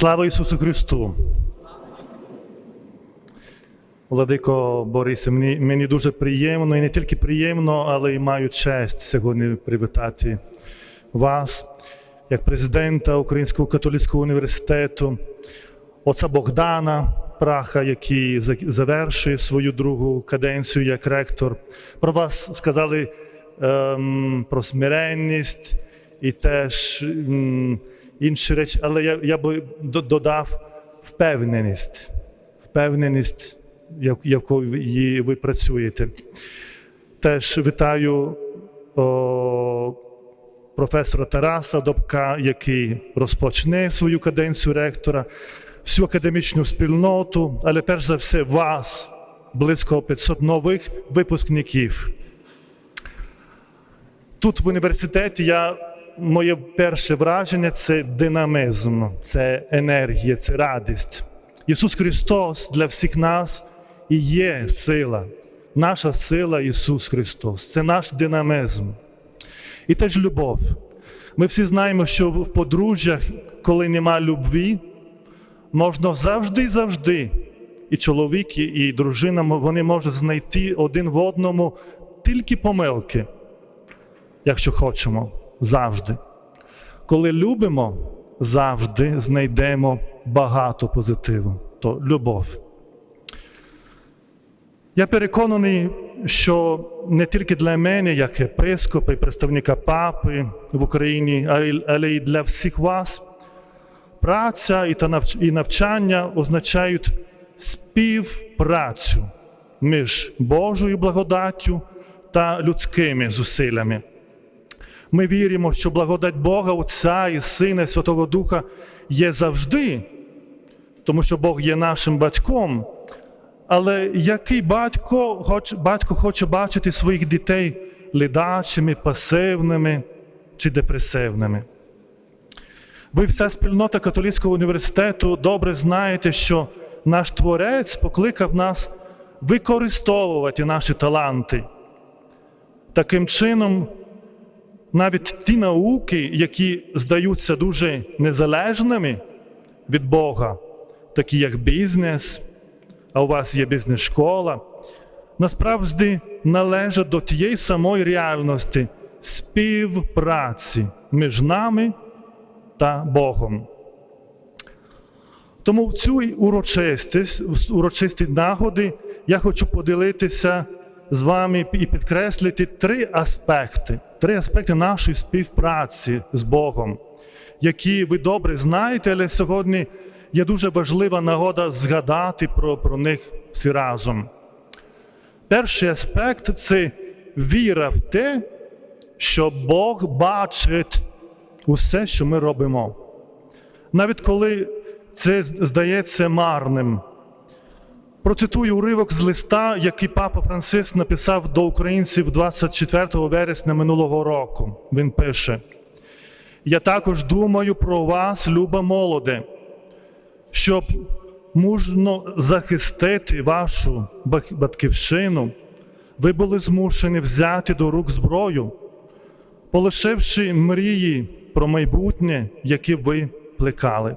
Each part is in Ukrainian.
Слава Ісусу Христу! Владико Борисе, мені, мені дуже приємно, і не тільки приємно, але й маю честь сьогодні привітати вас, як президента Українського католицького університету, отця Богдана Праха, який завершує свою другу каденцію як ректор. Про вас сказали ем, про смиренність і теж м, інші речі, але я, я би додав впевненість, впевненість, якою ви працюєте. Теж вітаю о, професора Тараса Добка, який розпочне свою каденцію ректора, всю академічну спільноту, але перш за все вас, близько 500 нових випускників. Тут в університеті я, моє перше враження це динамізм, це енергія, це радість. Ісус Христос для всіх нас і є сила. Наша сила Ісус Христос. Це наш динамізм. І теж любов. Ми всі знаємо, що в подружжях, коли нема любві, можна завжди завжди. І чоловік, і- дружина вони можуть знайти один в одному тільки помилки якщо хочемо, завжди. Коли любимо, завжди знайдемо багато позитиву, то любов. Я переконаний, що не тільки для мене, як єпископа і представника папи в Україні, але- й для всіх вас, праця і навчання означають співпрацю між Божою благодаттю та людськими зусиллями. Ми віримо, що благодать Бога, Отця і Сина і Святого Духа є завжди, тому що Бог є нашим батьком. Але який батько хоче, батько хоче бачити своїх дітей ледачими, пасивними чи депресивними? Ви, вся спільнота католицького університету, добре знаєте, що наш Творець покликав нас використовувати наші таланти. Таким чином, навіть ті науки, які здаються дуже незалежними від Бога, такі як бізнес, а у вас є бізнес-школа, насправді належать до тієї самої реальності співпраці між нами та Богом. Тому в цю урочистість, урочисті нагоди я хочу поділитися з вами і підкреслити три аспекти, три аспекти нашої співпраці з Богом, які ви добре знаєте, але сьогодні є дуже важлива нагода згадати про, про них всі разом. Перший аспект це віра в те, що Бог бачить усе, що ми робимо. Навіть коли це здається марним. Процитую уривок з листа, який папа Франциск написав до українців 24 вересня минулого року. Він пише: Я також думаю про вас, люба молоде, щоб мужно захистити вашу батьківщину, ви були змушені взяти до рук зброю, полишивши мрії про майбутнє, які ви плекали.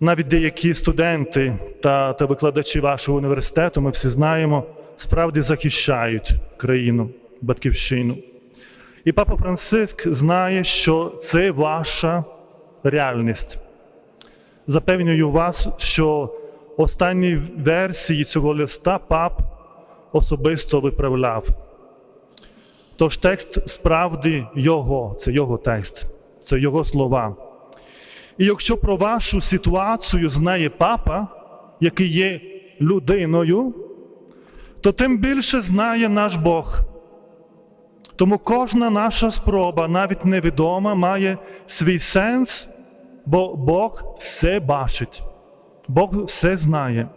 Навіть деякі студенти та, та викладачі вашого університету, ми всі знаємо, справді захищають країну, батьківщину. І папа Франциск знає, що це ваша реальність. Запевнюю вас, що останні версії цього листа пап особисто виправляв. Тож текст справді його, це його текст, це його слова. І якщо про вашу ситуацію знає папа, який є людиною, то тим більше знає наш Бог. Тому кожна наша спроба, навіть невідома, має свій сенс, бо Бог все бачить, Бог все знає.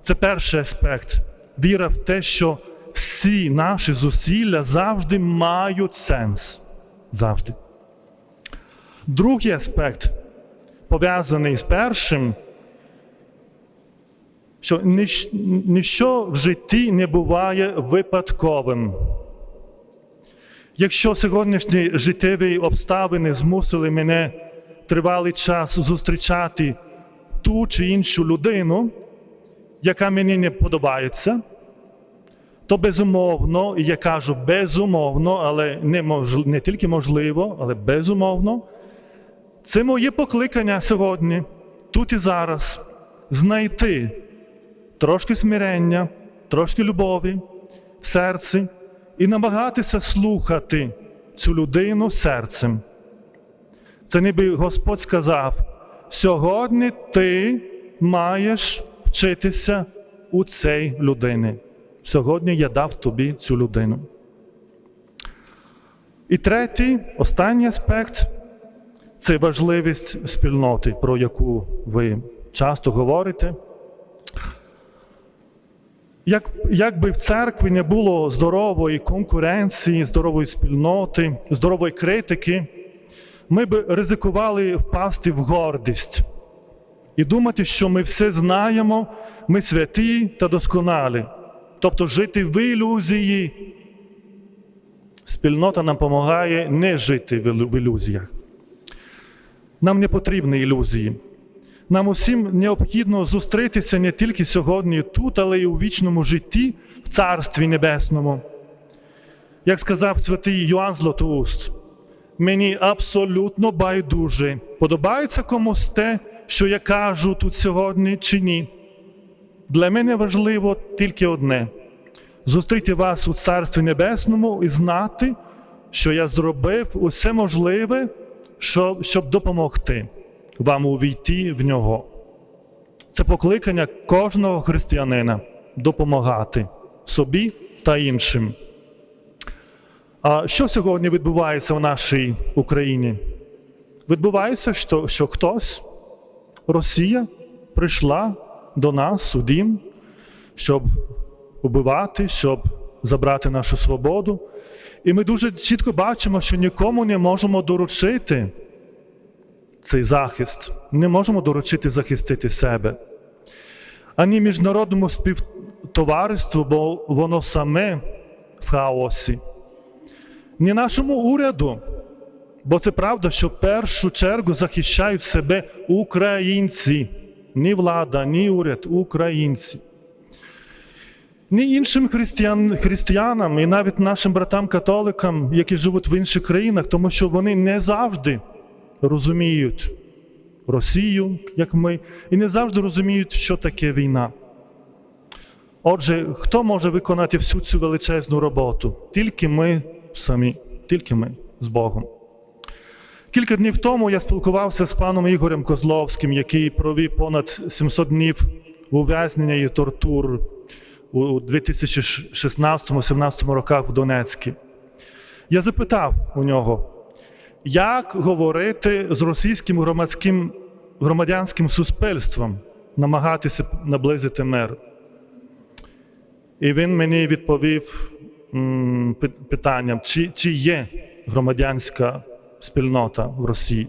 Це перший аспект. Віра в те, що всі наші зусилля завжди мають сенс. Завжди. Другий аспект, пов'язаний з першим, що ніщо в житті не буває випадковим. Якщо сьогоднішні життєві обставини змусили мене тривалий час зустрічати ту чи іншу людину, яка мені не подобається, то безумовно, і я кажу безумовно, але не, мож, не тільки можливо, але безумовно, це моє покликання сьогодні, тут і зараз, знайти трошки смирення, трошки любові в серці і намагатися слухати цю людину серцем. Це ніби Господь сказав: сьогодні ти маєш вчитися у цій людини. Сьогодні я дав тобі цю людину. І третій, останній аспект це важливість спільноти, про яку ви часто говорите. Як, як би в церкві не було здорової конкуренції, здорової спільноти, здорової критики, ми б ризикували впасти в гордість і думати, що ми все знаємо, ми святі та досконалі, тобто жити в ілюзії. Спільнота нам допомагає не жити в ілюзіях. Нам не потрібні ілюзії. Нам усім необхідно зустрітися не тільки сьогодні тут, але й у вічному житті в Царстві Небесному. Як сказав святий Йоанн Златоуст, мені абсолютно байдуже, подобається комусь те, що я кажу тут сьогодні чи ні. Для мене важливо тільки одне зустріти вас у Царстві Небесному і знати, що я зробив усе можливе, щоб, щоб допомогти вам увійти в нього. Це покликання кожного християнина допомагати собі та іншим. А що сьогодні відбувається в нашій Україні? Відбувається, що, що хтось, Росія, прийшла до нас у дім, щоб убивати, щоб забрати нашу свободу. І ми дуже чітко бачимо, що нікому не можемо доручити цей захист, не можемо доручити захистити себе. Ані міжнародному співтовариству, бо воно саме в хаосі, ні нашому уряду, бо це правда, що в першу чергу захищають себе українці, ні влада, ні уряд, українці. Ні іншим християн, християнам і навіть нашим братам-католикам, які живуть в інших країнах, тому що вони не завжди розуміють Росію, як ми, і не завжди розуміють, що таке війна. Отже, хто може виконати всю цю величезну роботу? Тільки ми самі, тільки ми з Богом. Кілька днів тому я спілкувався з паном Ігорем Козловським, який провів понад 700 днів ув'язнення і тортур у 2016-17 роках в Донецьку. Я запитав у нього, як говорити з російським громадським громадянським суспільством, намагатися наблизити мир. І він мені відповів питанням, чи, чи є громадянська спільнота в Росії.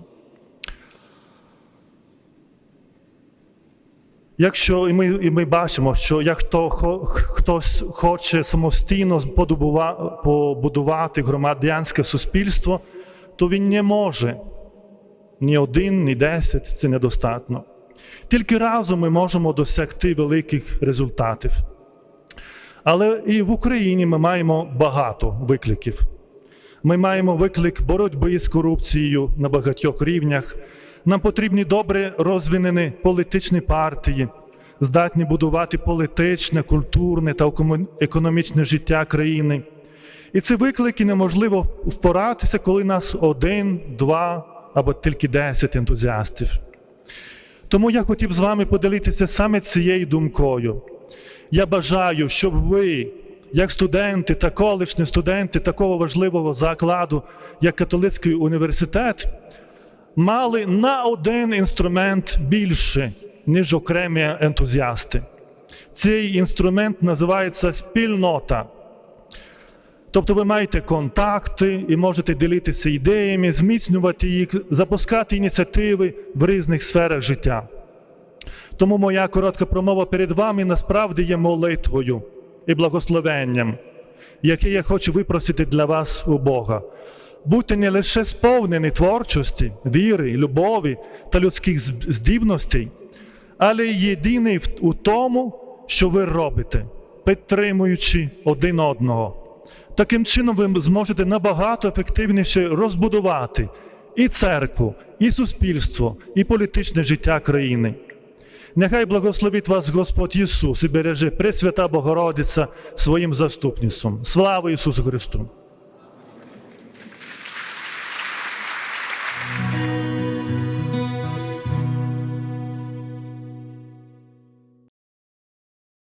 Якщо і ми і ми бачимо, що як то хтось хоче самостійно побудувати громадянське суспільство, то він не може ні один, ні десять це недостатньо. Тільки разом ми можемо досягти великих результатів. Але і в Україні ми маємо багато викликів. Ми маємо виклик боротьби з корупцією на багатьох рівнях. Нам потрібні добре розвинені політичні партії, здатні будувати політичне, культурне та економічне життя країни. І ці виклики неможливо впоратися, коли нас один, два або тільки десять ентузіастів. Тому я хотів з вами поділитися саме цією думкою. Я бажаю, щоб ви, як студенти та колишні студенти такого важливого закладу, як католицький університет, мали на один інструмент більше, ніж окремі ентузіасти. Цей інструмент називається спільнота. Тобто ви маєте контакти і можете ділитися ідеями, зміцнювати їх, запускати ініціативи в різних сферах життя. Тому моя коротка промова перед вами насправді є молитвою і благословенням, яке я хочу випросити для вас у Бога. Бути не лише сповнені творчості, віри, любові та людських здібностей, але й єдиний у тому, що ви робите, підтримуючи один одного. Таким чином ви зможете набагато ефективніше розбудувати і церкву, і суспільство, і політичне життя країни. Нехай благословить вас Господь Ісус і береже Пресвята Богородиця своїм заступництвом. Слава Ісусу Христу!